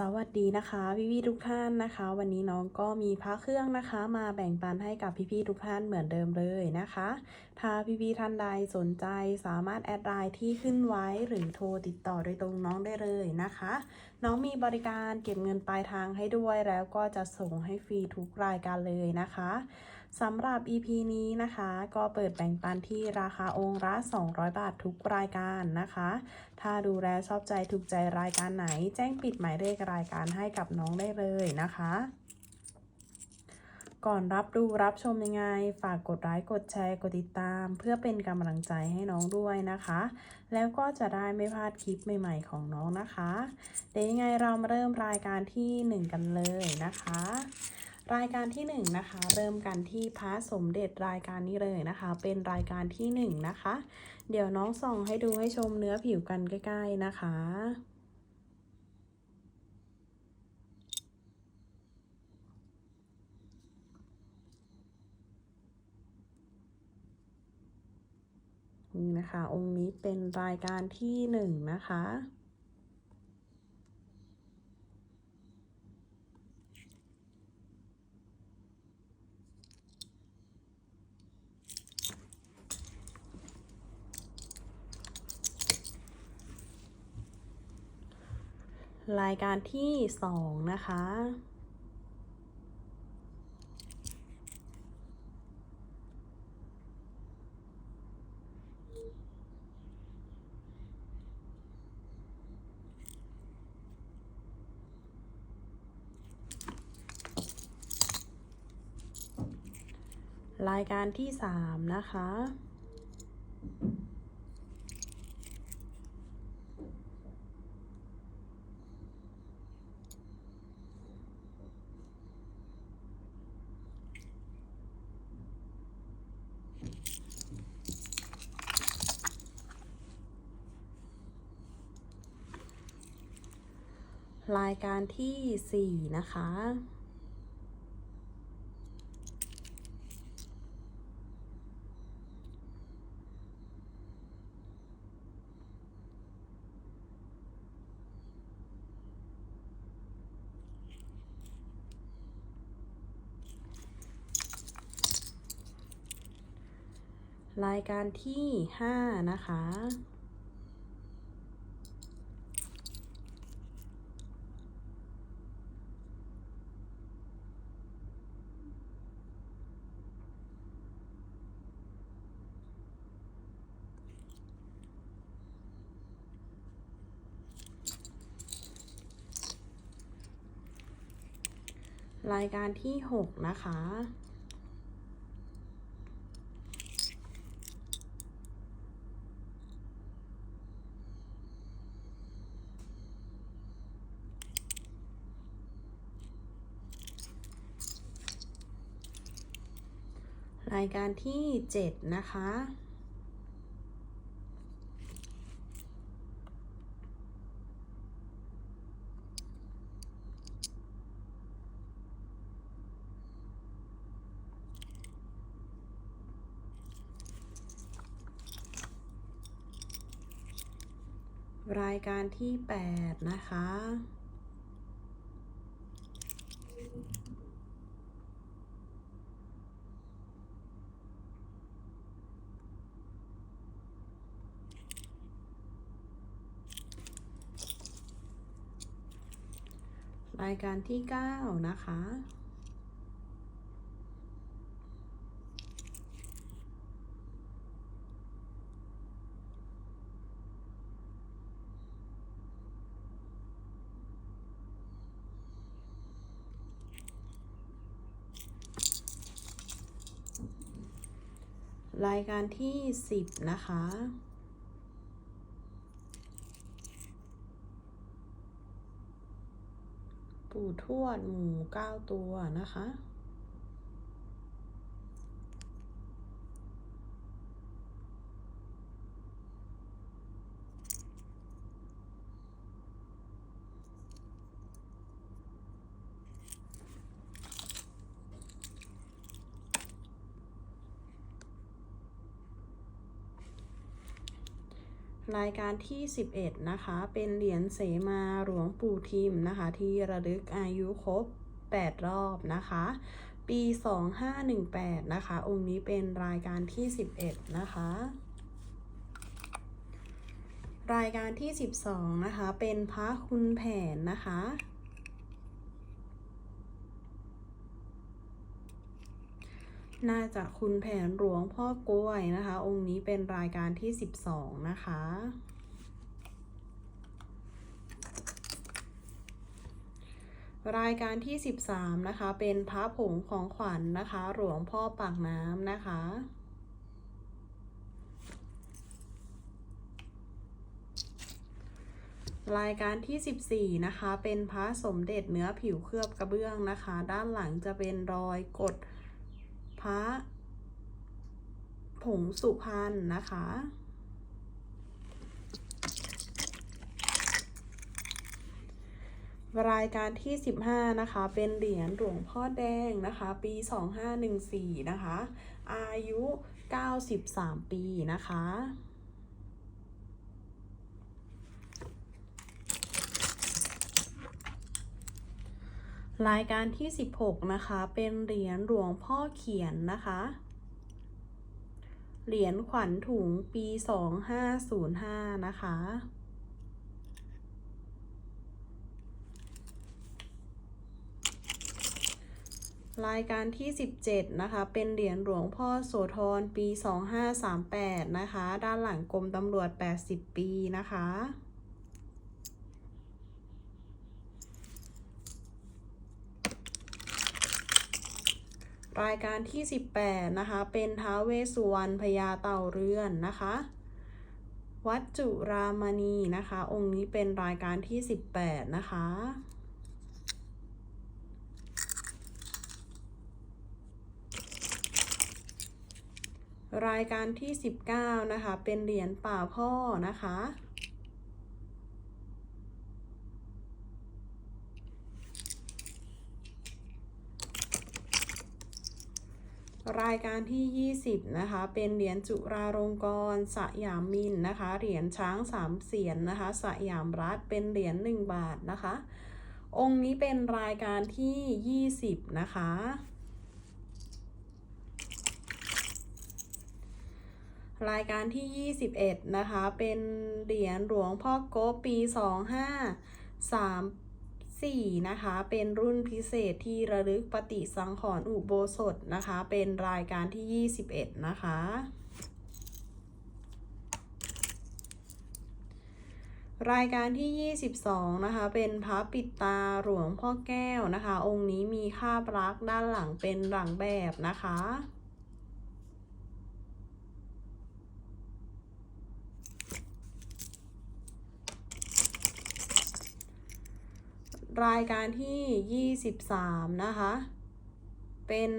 สวัสดีนะคะพี่พี่ๆทุกท่านนะคะ วันนี้น้องก็มีพระเครื่องนะคะ มาแบ่งปันให้กับพี่พี่ๆทุกท่านเหมือนเดิมเลยนะคะ ถ้าพี่พี่ๆท่านใดสนใจสามารถแอดไลน์ที่ขึ้นไว้หรือโทรติดต่อโดยตรงน้องได้เลยนะคะ น้องมีบริการเก็บเงินปลายทางให้ด้วยแล้วก็จะส่งให้ฟรีทุกรายการเลยนะคะสำหรับ EP นี้นะคะ ก็เปิดแบ่งปันที่ราคาองค์ละ200 บาททุกรายการนะคะ ถ้าดูแลชอบใจถูกใจรายการไหน แจ้งปิดหมายเลขรายการให้กับน้องได้เลยนะคะ ก่อนรับดูรับชมยังไง ฝากกดไลค์กดแชร์กดติดตาม เพื่อเป็นกำลังใจให้น้องด้วยนะคะ แล้วก็จะได้ไม่พลาดคลิปใหม่ๆของน้องนะคะ เดี๋ยวยังไงเรามาเริ่มรายการที่ 1 กันเลยนะคะรายการที่1นะคะ เริ่มกันที่พระสมเด็จรายการนี้เลยนะคะ เป็นรายการที่1นะคะ เดี๋ยวน้องส่องให้ดูให้ชมเนื้อผิวกันใกล้ ๆ นะคะนี่นะคะ องค์นี้เป็นรายการที่หนึ่งนะคะ รายการที่สองนะคะ รายการที่สามนะคะ รายการที่สี่นะคะ รายการที่ห้านะคะ รายการที่หกนะคะ รายการที่เจ็ดนะคะ รายการที่แปดนะคะ รายการที่เก้านะคะ รายการที่สิบนะคะ ปู่ทวดหมูเก้าตัวนะคะ รายการที่ 11 นะคะ เป็นเหรียญเสมาหลวงปู่ทิมนะคะ ที่ระลึกอายุครบ 8 รอบนะคะ ปี 2518 นะคะ องค์นี้เป็นรายการที่ 11 นะคะรายการที่ 12 นะคะ เป็นพระคุณแผนนะคะ น่าจะคุณแผนหลวงพ่อกล้วยนะคะ องค์นี้เป็นรายการที่ 12 นะคะ รายการที่ 13 นะคะ เป็นพระผงของขวัญนนะคะ หลวงพ่อปากน้ำนะคะรายการที่ 14 นะคะ เป็นพระสมเด็จเนื้อผิวเคลือบกระเบื้องนะคะ ด้านหลังจะเป็นรอยกด พระผงสุพรรณนะคะ รายการที่ 15 นะคะ เป็นเหรียญหลวงพ่อแดงนะคะ ปี 2514 นะคะ อายุ 93 ปีนะคะ รายการที่ 16 นะคะ เป็นเหรียญหลวงพ่อเขียนนะคะ เหรียญขวัญถุงปี 2505 นะคะ รายการที่ 17 นะคะ เป็นเหรียญหลวงพ่อโสธรปี 2538 นะคะ ด้านหลังกรมตำรวจ 80 ปีนะคะ รายการที่ 18 นะคะ เป็นท้าวเวสุวรรณพญาเต่าเรือนนะคะ วัดจุรามณีนะคะ องค์นี้เป็นรายการที่ 18 นะคะรายการที่ 19 นะคะ เป็นเหรียญป่าพ่อนะคะ รายการที่ 20 นะคะ เป็นเหรียญจุราลงกรณ์สยามมินนะคะ เหรียญช้างสามเสียนนะคะ สยามรัฐเป็นเหรียญ1บาทนะคะ องค์นี้เป็นรายการที่ 20 นะคะ รายการที่ 21 นะคะ เป็นเหรียญหลวงพ่อโกปี 4 นะคะ เป็นรุ่นพิเศษที่ระลึกปฏิสังขรณ์อุโบสถนะคะ เป็นรายการที่ 21 นะคะ รายการที่ 22 นะคะ เป็นพระปิดตาหลวงพ่อแก้วนะคะ องค์นี้มีคาบรักด้านหลังเป็นหลังแบบนะคะ รายการที่ 23 นะคะ เป็น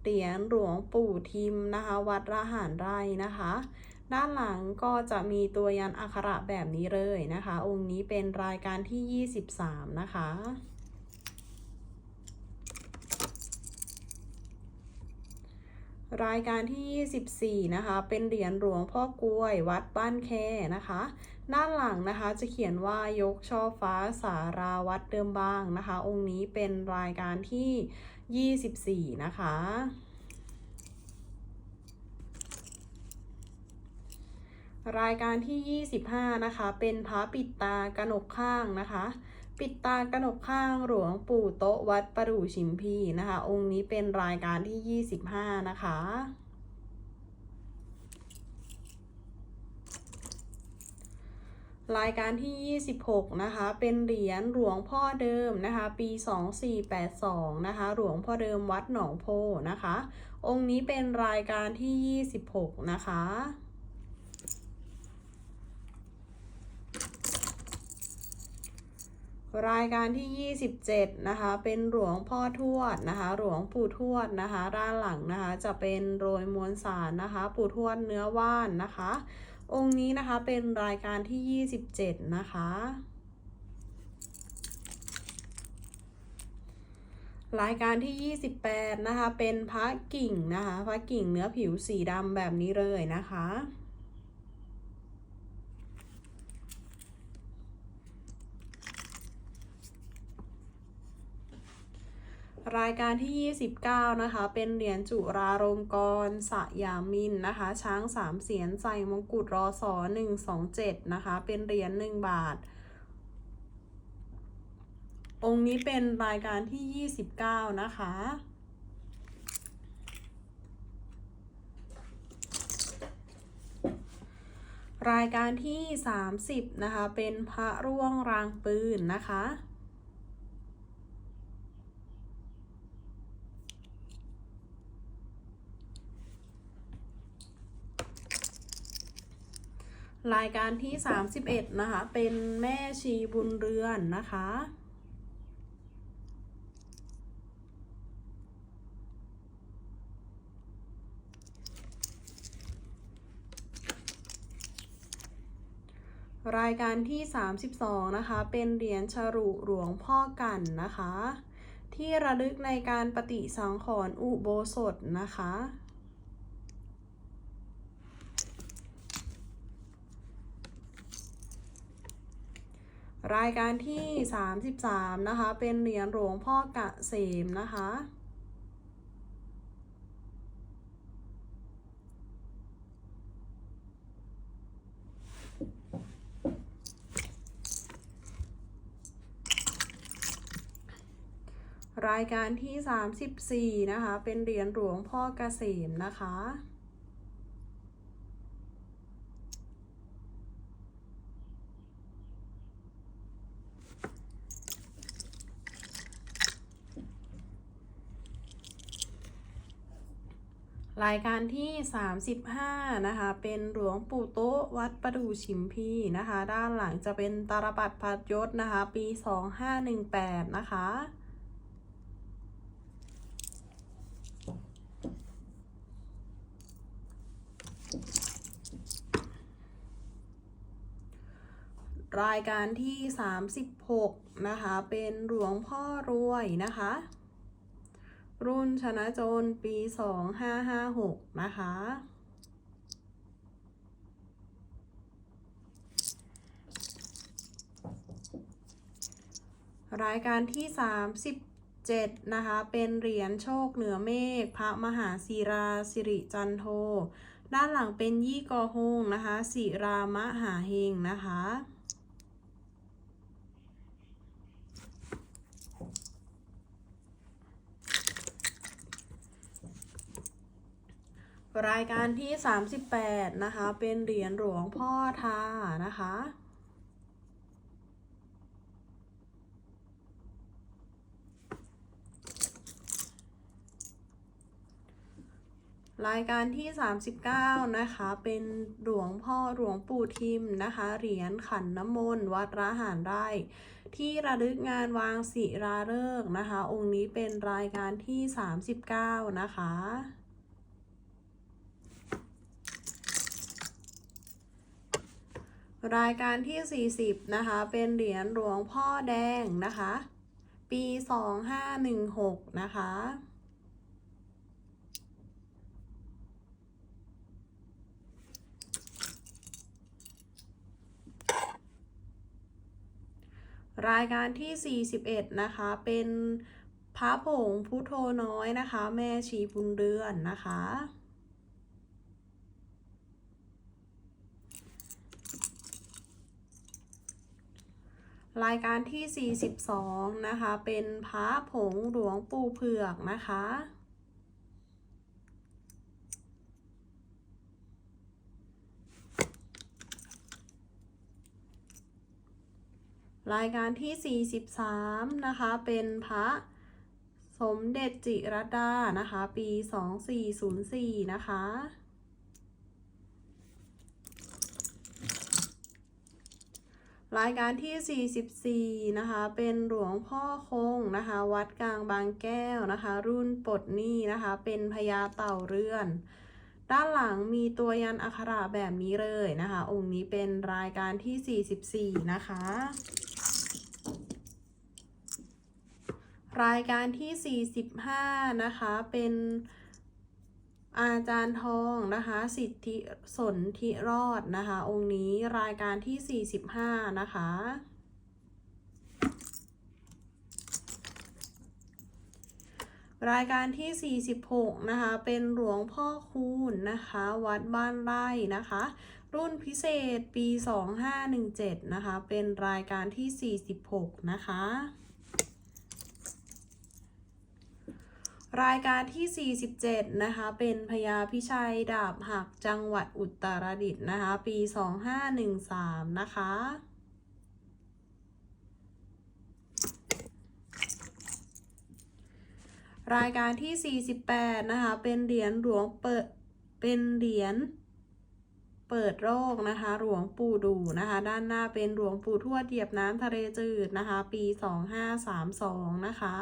เหรียญหลวงปู่ทิมนะคะ วัดระหารไร่นะคะ ด้านหลังก็จะมีตัวยันอักขระแบบนี้เลยนะคะ องค์นี้เป็นรายการที่ 23 นะคะรายการที่ 24 นะคะ เป็นเหรียญหลวงพ่อกล้วยวัดบ้านแคนะคะ ด้านหลังนะคะจะเขียนว่ายกช่อฟ้าสาราวัดเดิมบางนะคะ องค์นี้เป็นรายการที่ 24 นะคะ รายการที่ 25 นะคะ เป็นพระปิดตากระหนกข้างนะคะ ปิดตากระหนกข้างหลวงปู่โต๊ะวัดประดู่ชิมพีนะคะ องค์นี้เป็นรายการที่ 25 นะคะ รายการที่ 26 นะคะ เป็นเหรียญหลวงพ่อเดิมนะคะ ปี 2482 นะคะ หลวงพ่อเดิมวัดหนองโพนะคะ องค์นี้เป็นรายการที่ 26 นะคะ รายการที่ 27 นะคะ เป็นหลวงพ่อทวดนะคะ หลวงปู่ทวดนะคะ ด้านหลังนะคะ จะเป็นโรยมวลสารนะคะ ปู่ทวดเนื้อว่านนะคะ องค์นี้นะคะเป็นรายการที่ 27 นะคะ รายการที่ 28 นะคะ เป็นพระกิ่งนะคะ พระกิ่งเนื้อผิวสีดำแบบนี้เลยนะคะ รายการที่ 29 นะคะ เป็นเหรียญจุราลงกรณ์สยามินนะคะ ช้างสามเสียนใส่มงกุฎรอสอ127 นะคะ เป็นเหรียญ1บาท องค์นี้เป็นรายการที่ 29 นะคะรายการที่ 30 นะคะ เป็นพระร่วงรางปืนนะคะ รายการที่ 31 นะคะ เป็นแม่ชีบุญเรือนนะคะ รายการที่ 32 นะคะ เป็นเหรียญฉรุหลวงพ่อกันนะคะ ที่ระลึกในการปฏิสังขรณ์อุโบสถนะคะ รายการที่ 33 นะคะ เป็นเหรียญหลวงพ่อกะเสมนะคะ รายการที่ 34 นะคะ เป็นเหรียญหลวงพ่อเกษมนะคะ รายการที่ 35 นะคะ เป็นหลวงปู่โต๊ะวัดประดู่ชิมพีนะคะ ด้านหลังจะเป็นตาลปัดพัดยศนะคะ ปี 2518 นะคะ รายการที่ 36 นะคะ เป็นหลวงพ่อรวยนะคะ รุ่นชนะโจรปี 2556 นะคะ รายการที่ 37 นะคะ เป็นเหรียญโชคเหนือเมฆ พระมหาศิราสิริจันโท ด้านหลังเป็นยี่กอฮงนะคะ ศิรามหาเฮงนะคะ รายการที่ 38 นะคะ เป็นเหรียญหลวงพ่อทานะคะ รายการที่ 39 นะคะ เป็นหลวงพ่อหลวงปู่ทิมนะคะ เหรียญขันน้ำมนต์วัดระหารได้ที่ระลึกงานวางศิราฤกษ์นะคะ องค์นี้เป็นรายการที่ 39 นะคะ รายการที่ 40 นะคะ เป็นเหรียญหลวงพ่อแดงนะคะ ปี 2516 นะคะ รายการที่ 41 นะคะ เป็นพระผงพุทโธน้อยนะคะ แม่ชีบุญเรือนนะคะ รายการที่ 42 นะคะ เป็นพระผงหลวงปู่เผือกนะคะ รายการที่ 43 นะคะ เป็นพระสมเด็จจิรดานะคะ ปี 2404 นะคะ รายการที่ 44 นะคะ เป็นหลวงพ่อคงนะคะ วัดกลางบางแก้วนะคะ รุ่นปลดหนี้นะคะ เป็นพญาเต่าเรือน ด้านหลังมีตัวยันอักขระแบบนี้เลยนะคะ องค์นี้เป็นรายการที่ 44 นะคะ รายการที่ 45 นะคะ เป็น อาจารย์ทองนะคะสิทธิสนธิรอดนะคะ องค์นี้รายการที่ 45 นะคะ รายการที่ 46 นะคะ เป็นหลวงพ่อคูณนะคะ วัดบ้านไร่นะคะ รุ่นพิเศษปี 2517 นะคะ เป็นรายการที่ 46 นะคะ รายการที่ 47 นะคะ เป็นพญาพิชัยดาบหักจังหวัดอุตรดิตถ์นะคะ ปี 2513 นะคะ รายการที่ 48 นะคะ เป็นเหรียญหลวงเปิด เป็นเหรียญเปิดโรคนะคะ หลวงปู่ดูนะคะ ด้านหน้าเป็นหลวงปู่ทวดเหยียบน้ำทะเลจืดนะคะ ปี 2532 นะคะ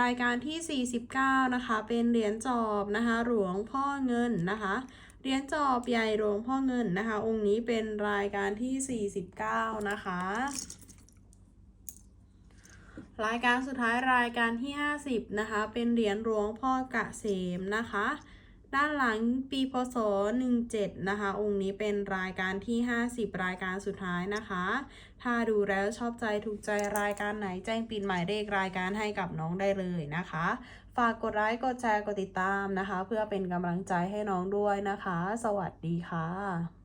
รายการที่ 49 นะคะ เป็นเหรียญจอบนะคะ หลวงพ่อเงินนะคะ เหรียญจอบใหญ่หลวงพ่อเงินนะคะ องค์นี้เป็นรายการที่ 49 นะคะ รายการสุดท้ายรายการที่ 50 นะคะ เป็นเหรียญหลวงพ่อกะเสมนะคะ ด้านหลังปีพศ 17 นะคะ องค์นี้เป็นรายการที่ 50 รายการสุดท้ายนะคะ ถ้าดูแล้วชอบใจถูกใจรายการไหนแจ้งปินหมายเลขรายการให้กับน้องได้เลยนะคะ ฝากกดไลค์กดแชร์กดติดตามนะคะ เพื่อเป็นกำลังใจให้น้องด้วยนะคะ สวัสดีค่ะ